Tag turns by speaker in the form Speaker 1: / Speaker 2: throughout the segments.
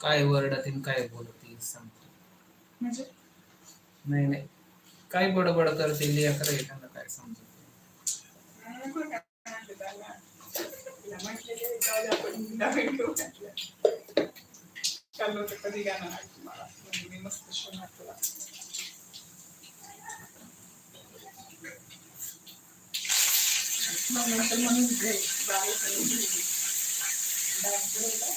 Speaker 1: काय वरडातील काय बोलतील सांगतो
Speaker 2: म्हणजे?
Speaker 1: नाही नाही. काय बडबड करतील लेकर त्यांना काय समजत
Speaker 2: कधी गाणं मी मस्त शिवणार तुला मग नंतर म्हणून घे, आणि हिरवी. आहे.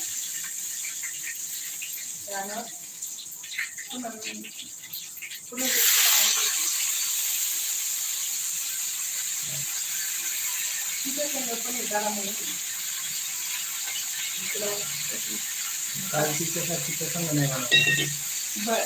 Speaker 2: पण
Speaker 1: काल तिच्या साथीचं सांग नाही मला
Speaker 2: बरं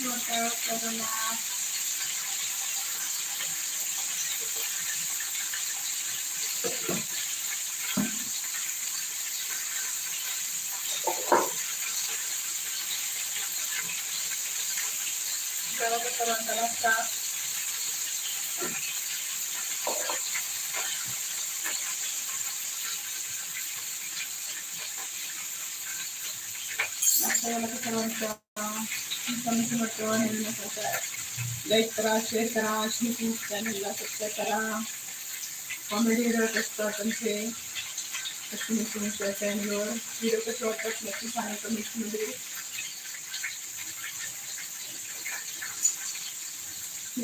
Speaker 2: नाही का तुम्ही ते जेवण जाते ते तिकडं जाऊन मी सांगितलं होतं कोरोना गावाचा लाईक करा शेअर करा शिकू चॅनलला सबस्क्राईब करा कॉमेडी करत असतात त्यांचे लक्ष्मी सुमित्रा चॅनलवर व्हिडिओ कसं वाटतात नक्की सांगा कमेंट्समध्ये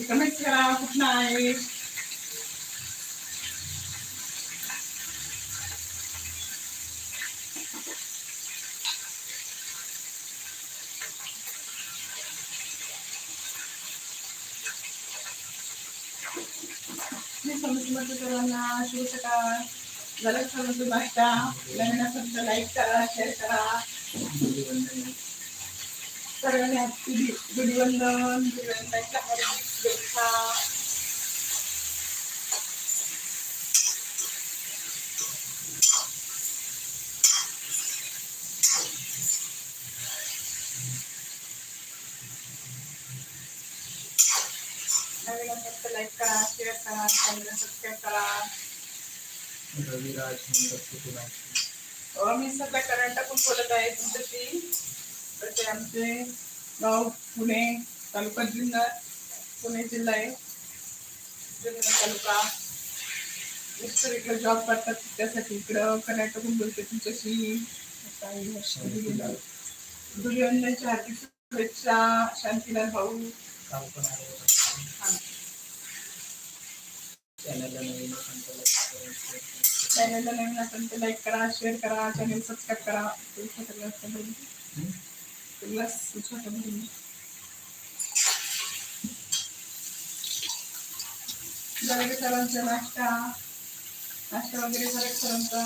Speaker 2: कमेंट करा कुठं आहे मी समजलं सर्वांना शुभ सकाळ. झालं का सर्वांचं नाश्ता नवीन असेल तर लाईक करा शेअर करा. सर्वांनी हॅपी गुडवंदन गुडवंदनच्या हार्दिक शुभेच्छा. नवीन असेल तर लाईक करा शेअर करा चॅनल सबस्क्राईब करा.
Speaker 1: रविराज
Speaker 2: मी सध्या कर्नाटकून बोलत आहे तुमच्याशी. तर ते आमचे गाव पुणे तालुका जुन्नर पुणे जिल्हा आहे. जुन्नर तालुका. मिस्टर इकडे जॉब करतात त्यासाठी इकडं कर्नाटकून बोलते तुमच्याशी. काही वर्ष. दुर्योधनाच्या हार्दिक शुभेच्छा शांतीलाल भाऊ.
Speaker 1: चॅनलला नवीन
Speaker 2: चॅनलला नवीन असेल तर लाईक करा शेअर करा चॅनल सबस्क्राईब करा? तुला का सर्वांचा नाश्ता. नाश्ता वगैरे सर्वांचा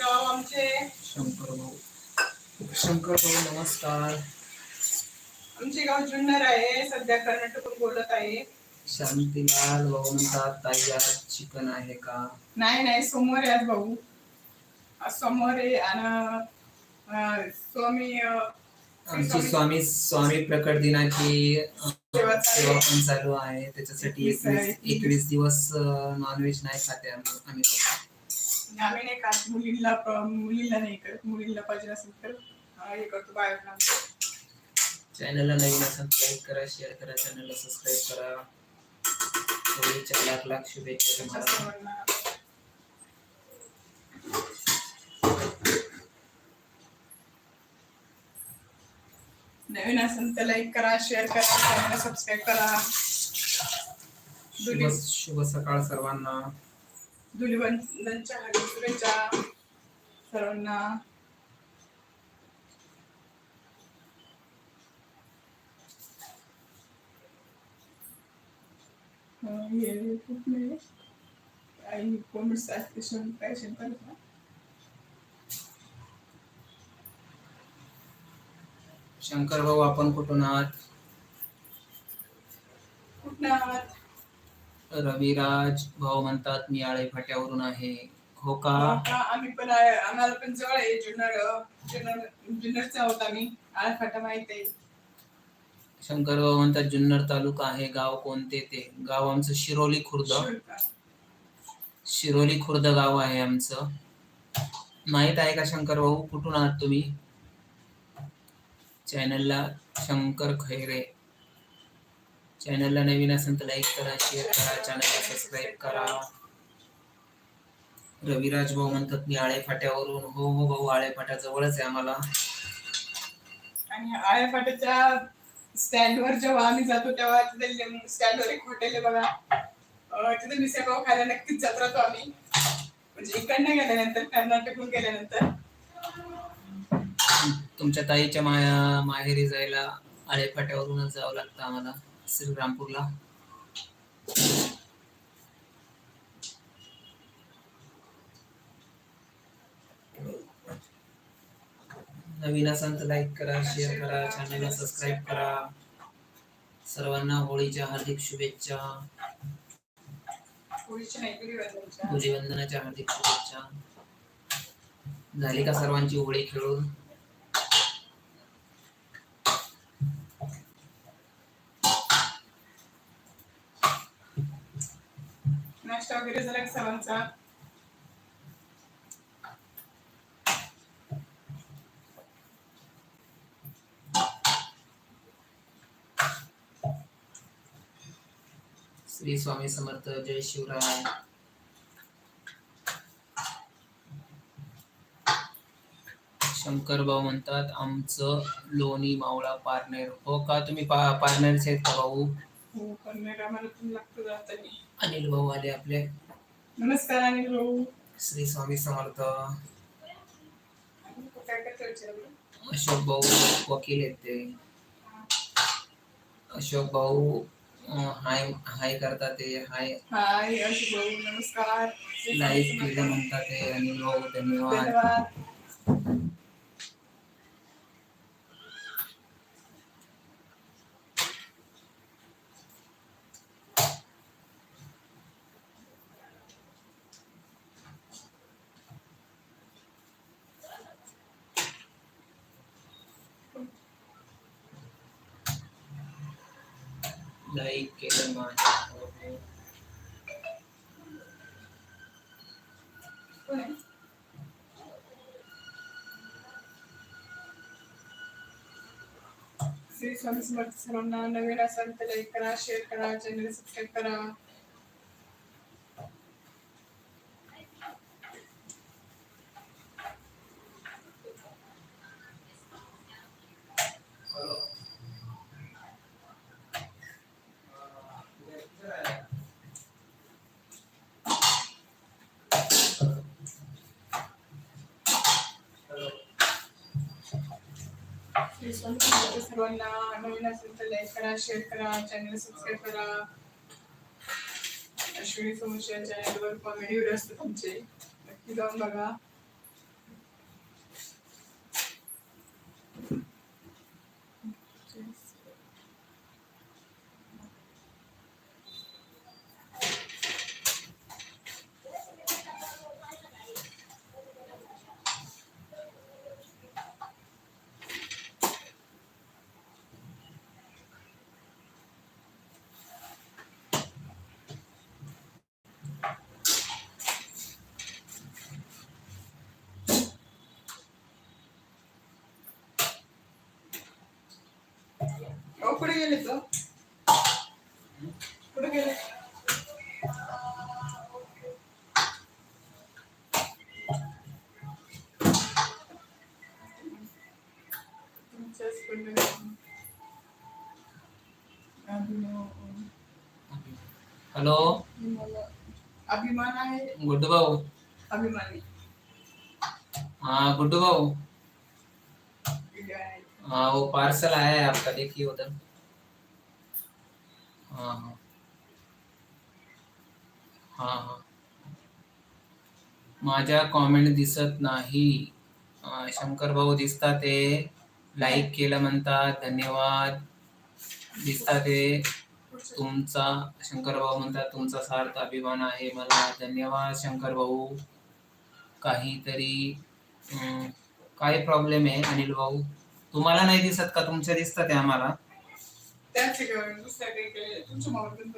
Speaker 2: गाव आमचे?
Speaker 1: शंकर भाऊ शंकर भाऊ नमस्कार.
Speaker 2: आमचे गाव जुन्नर आहे सध्या कर्नाटकून बोलत आहे
Speaker 1: शांतीलाल भाऊ म्हणतात ताई आज चिकन आहे का
Speaker 2: नाही नाही सोमवार आहे आज भाऊ आज सोमवार आहे आणि स्वामी अं,
Speaker 1: आमची स्वामी स्वामी प्रकट दिनाची अं,
Speaker 2: सेवा.
Speaker 1: पण चालू आहे त्याच्यासाठी
Speaker 2: एकवीस आहे.
Speaker 1: एकवीस एकवीस दिवस नॉनव्हेज नाही खाते आम्ही आम्ही लोकं.
Speaker 2: आम्ही नाही खात मुलींना प- मुलींना नाही करत मुलींना पाहिजे असेल तर अं, हे करतो बाहेर
Speaker 1: चॅनलला नवीन असेल लाईक करा शेअर करा चॅनलला सबस्क्राईब करा. होळीच्या लाख लाख शुभेच्छा तुम्हाला.
Speaker 2: नवीन असेल तर लाईक करा शेअर करा चॅनल सबस्क्राईब करा.
Speaker 1: शुभ सकाळ सर्वांना.
Speaker 2: धुलीवंदनच्या शुभेच्छा सर्वांना. अं, हे कुठले काही कॉमेंट्स असते शिवून काय शंकर का
Speaker 1: शंकर भाऊ आपण कुठून आहात?
Speaker 2: कुठं आहात?
Speaker 1: रविराज भाऊ म्हणतात मी आळे फाट्यावरून आहे. हो का?
Speaker 2: हो? आम्ही पण आहे आम्हाला पण जवळ आहे जुन्नर जुन्नर जुन्नरचा आहोत आम्ही आळ फाटा माहीत आहे.
Speaker 1: शंकर भाऊ म्हणतात जुन्नर तालुका आहे गाव कोणते ते? गाव आमचं शिरोली खुर्द. शिरोली खुर्द गाव आहे आमचं. माहीत आहे का शंकर भाऊ कुठून आहात तुम्ही? चॅनलला शंकर खैरे. चॅनलला नवीन असेल तर लाईक करा शेअर करा चॅनलला सबस्क्राईब करा. रविराज भाऊ म्हणतात मी आळे फाट्यावरून हो हो भाऊ आळे फाट्या जवळच आहे आम्हाला.
Speaker 2: आणि आळ्या फाट्याच्या स्टँडवर जेव्हा आम्ही जातो तेव्हा तिथे स्टँडवर एक हॉटेल आहे बघा. अं, तिथे मिसळपाव खायला नक्कीच जात राहतो आम्ही. म्हणजे इकडनं गेल्यानंतर कर्नाटकहून गेल्यानंतर.
Speaker 1: तुमच्या ताईच्या माया माहेरी जायला आळेफाट्यावरूनच जावं लागतं आम्हाला श्रीरामपूरला. नवीन असाल तर लाईक करा शेअर करा चॅनलला सबस्क्राईब करा. सर्वांना होळीच्या हार्दिक शुभेच्छा. धुलीवंदनाच्या हार्दिक शुभेच्छा. झाली का सर्वांची होळी खेळून?
Speaker 2: नाश्ता वगैरे झाला सर्वांचा?
Speaker 1: श्री स्वामी समर्थ जय शिवराय. शंकर भाऊ म्हणतात आमचं लोणी मावळा पारनेर. हो का? तुम्ही पा पारनेरचे आहेत का भाऊ?
Speaker 2: हो पण नाही आम्हाला पण लागतं जाताना.
Speaker 1: अनिल भाऊ आले आपले.
Speaker 2: नमस्कार आणि भाऊ.
Speaker 1: श्री स्वामी समर्थ. अशोक भाऊ वकील आहेत ते. अशोक भाऊ हाय हाय करतात ते हाय.
Speaker 2: हाय अशी भाऊ नमस्कार.
Speaker 1: लाईक केलं म्हणतात ते भाऊ धन्यवाद.
Speaker 2: धन्यवाद
Speaker 1: लाईक केलं माझ्या भाऊ.
Speaker 2: कोण आहे? श्री स्वामी समर्थ सर्वांना नवीन असाल तर लाईक करा शेअर करा चॅनल सबस्क्राईब करा सर्वांना नवीन असेल तर लाईक करा शेअर करा चॅनल सबस्क्राईब करा. अश्विनी समोरच्या चॅनलवर कॉमेडी व्हिडिओ असतात तुमचे नक्की जाऊन बघा. कुठे गेले तो कुठे गेले अभिमान
Speaker 1: हॅलो।
Speaker 2: मला अभिमान आहे
Speaker 1: गुड्डू भाऊ
Speaker 2: अभिमानी।
Speaker 1: हाँ गुड्डू भाऊ हाँ वो पार्सल आया है आपका देखिए उधर। हा हा. हा हा. माझ्या कॉमेंट दिसत नाही. अं, शंकर भाऊ दिसतात ते. लाईक केलं म्हणतात. धन्यवाद. दिसतात ते. तुमचा शंकर भाऊ म्हणतात तुमचा सार्थ अभिमान आहे मला. धन्यवाद शंकर भाऊ. काहीतरी अं, काय प्रॉब्लेम आहे अनिल भाऊ. तुम्हाला नाही दिसत का? तुमच्या दिसतात ते आम्हाला.
Speaker 2: त्याच ठिकाणी दुसऱ्या काही तुमच्या मोबाईल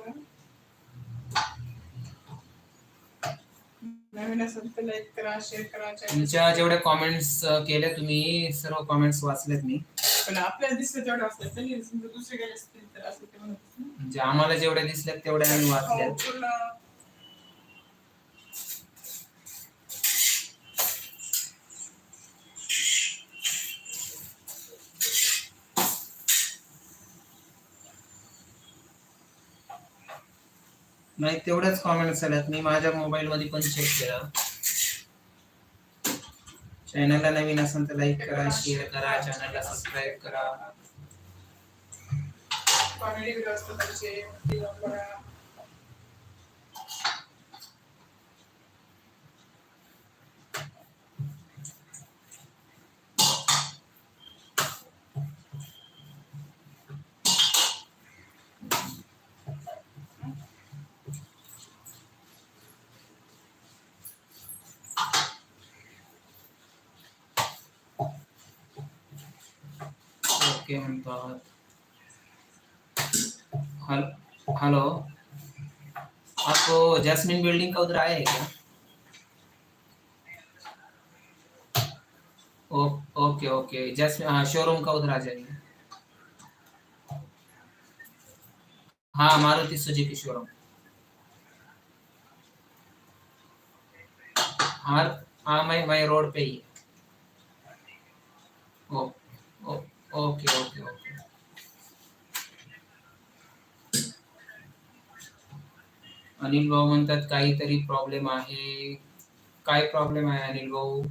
Speaker 2: नवीन असेल तर लाईक करा शेअर करा channel
Speaker 1: तुमच्या जेवढे कॉमेंट्स केले तुम्ही सर्व कॉमेंट्स वाचलेत मी.
Speaker 2: पण आपल्याला दिसलं तेवढं असलं तरी समजा दुसरे काही असतील तर असं ते म्हणत असतील.
Speaker 1: म्हणजे आम्हाला जेवढे दिसलेत तेवढे आम्ही
Speaker 2: हो,
Speaker 1: वाचलेत
Speaker 2: पूर्ण
Speaker 1: नाही तेवढेच कॉमेंट्स आल्यात. मी माझ्या मोबाईल मध्ये पण चेक केलं. चॅनलला नवीन असेल तर लाईक करा शेअर करा चॅनलला सबस्क्राईब करा. ओके म्हणतात हल आपको जैस्मिन बिल्डिंग का उधर आया है क्या? ओ, ओके ओके। जैस्मिन हाँ शोरूम का उधर आ जाइए। हाँ मारुति सुजुकी शोरूम हाँ हाँ मैं मैं रोड पे ही ओ, ओ, ओके ओके ओके अनिल भाऊ म्हणतात काहीतरी प्रॉब्लेम आहे. काय प्रॉब्लेम आहे अनिल भाऊ?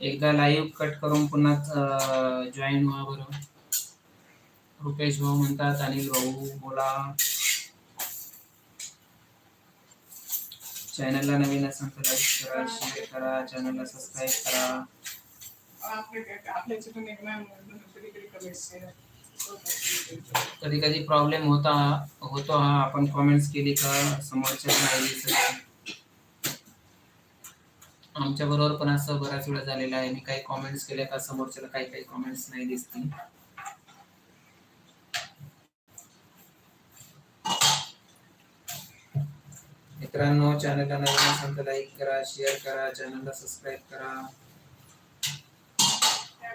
Speaker 1: एकदा लाईव्ह कट करून पुन्हा जॉईन व्हा बरं. रुपेश भाऊ म्हणतात अनिल भाऊ बोला. चॅनलला नवीन असेल तर लाईक करा शेअर करा चॅनलला सबस्क्राईब करा.
Speaker 2: कधी कधी
Speaker 1: प्रॉब्लेम होता होतो हा. आपण कॉमेंट्स केली का समोरच्या नाही दिसत आमच्या बरोबर पण असं बऱ्याच वेळा झालेलं आहे. मी काही कॉमेंट्स केले का समोरच्याला काही काही कॉमेंट्स नाही दिसतील मित्रांनो चॅनलला नवीन असेल तर लाईक करा शेअर करा चॅनलला सबस्क्राईब करा.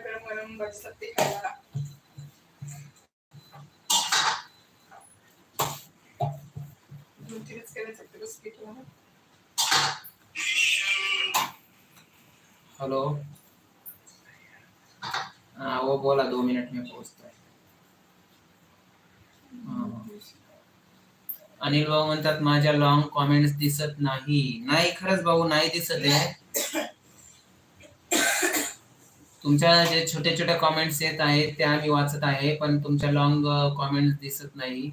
Speaker 2: गरम गरम बसतात ते खायला. हो, दोन तीनच करायचं ते बस पीठ म्हणून.
Speaker 1: हाँ वो बोला दो मिनट में पहुंचता है. अनिल भाऊ म्हणतात माझ्या लॉंग कॉमेंट्स दिसत नाही. नाही खरंच भाऊ नाही दिसत आहे. तुमच्या जे छोटे छोटे कॉमेंट्स येत आहेत त्या मी वाचत आहे पण तुमच्या लॉंग कॉमेंट्स दिसत नाही.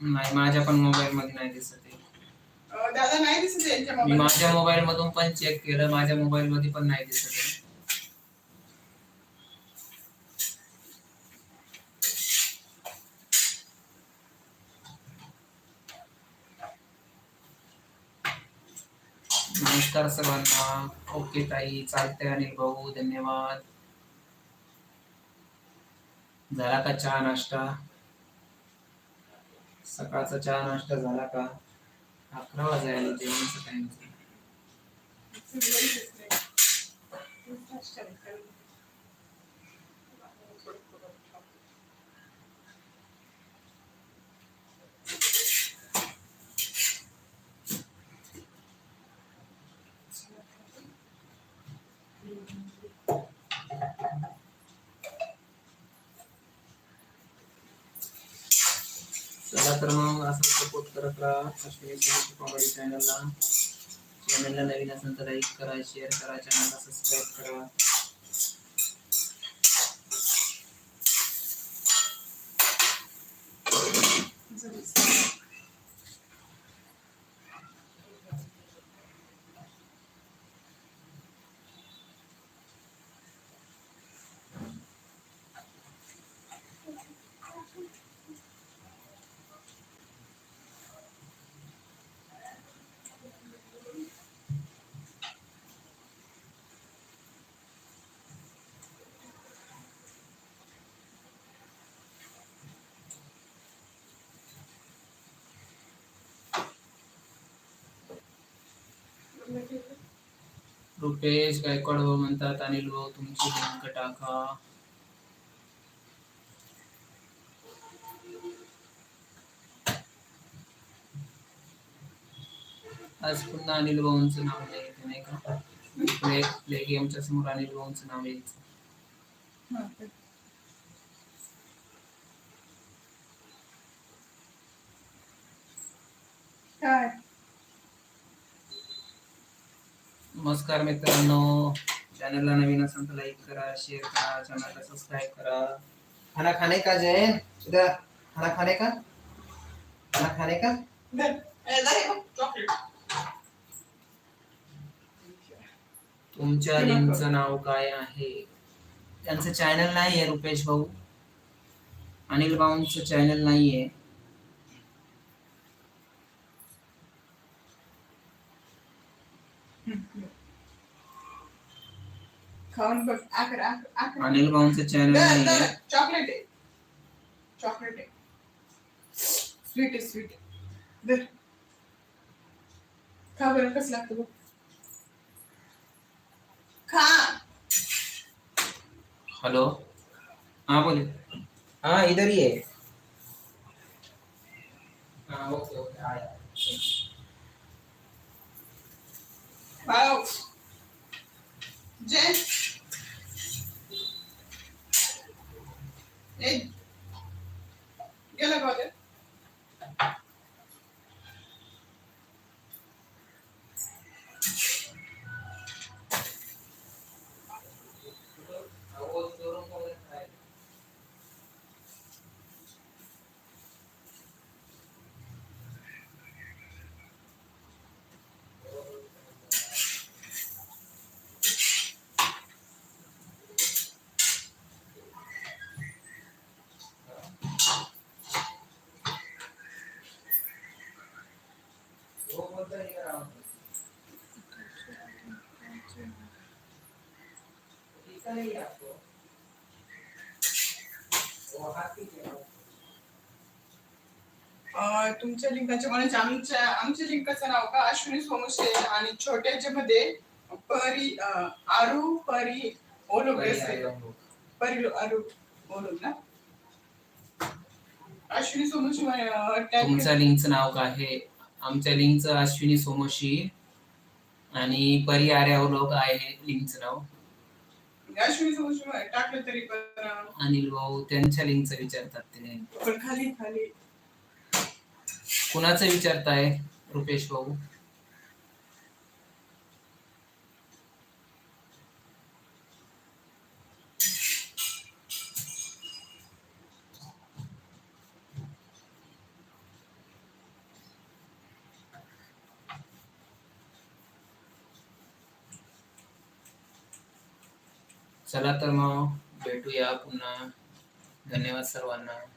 Speaker 2: नाही
Speaker 1: माझ्या पण मोबाईल मध्ये नाही दिसत आहे. माझ्या मोबाईल मधून पण चेक केलं माझ्या मोबाईल मध्ये पण नाही दिसत आहे. नमस्कार सर्वांना. ओके ताई चालतंय अनिल भाऊ धन्यवाद. झाला का चहा नाश्ता? सकाळचा चहा नाश्ता झाला का? अकरा वाजायला जेवणाचा टाइम चला तर मग असं सपोर्ट करत राहा अश्विनी कॉमेडी चॅनलला चॅनलला नवीन असेल तर लाईक करा शेअर करा चॅनलला सबस्क्राईब करा Thank you. रुपेश गायकवाड भाऊ म्हणतात अनिल भाऊ तुमची लिंक टाका आज पुन्हा अनिल भाऊंचं नाव नाही नाही का? प्ले प्ले गेमच्या समोर अनिल भाऊंचं नाव यायचं
Speaker 2: काय?
Speaker 1: नमस्कार मित्रांनो. चॅनलला नवीन असेल तर लाईक करा शेअर करा चॅनलला सबस्क्राईब करा. खाना खाने का जैन उधर खाना खाने का? खाना खाने का? तुमच्या लिंकचं नाव काय आहे? त्यांचं चॅनल नाही आहे रुपेश भाऊ. अनिल भाऊंचं चॅनल नाही आहे
Speaker 2: खाऊन बघ. आकर आकर आकर
Speaker 1: अनिल भाऊंचं चॅनल नाही
Speaker 2: धर.
Speaker 1: आहे.
Speaker 2: चॉकलेट आहे. चॉकलेट आहे स्वीट आहे. स्वीट धर खा बरं कसं लागतं बघ. खा.
Speaker 1: हेलो. हाँ बोले. हाँ इधर ही है हाँ ओके. ओके आया
Speaker 2: जय. गेला का? तुमच्या लिंकाच्या म्हणजे आमच्या आमच्या लिंकाचं नाव का? अश्विनी सोमशे आणि छोट्याच्या मध्ये परी आरू परी ओलोग असेल. परी आरू ओलोग ना? अश्विनी सोमशी
Speaker 1: तुमच्या लिंकचं नाव काय आहे? आमच्या लिंकचं अश्विनी सोमोशी आणि परी आर्यावलोक आहे लिंकचं नाव.
Speaker 2: अश्विनी सोमशी टाकलं तरी पण. अं,
Speaker 1: अनिल भाऊ त्यांच्या लिंकचं विचारतात ते.
Speaker 2: पण खाली खाली.
Speaker 1: कुणाचं विचारताय रुपेश भाऊ? चला तर मग भेटूया पुन्हा. धन्यवाद सर्वांना.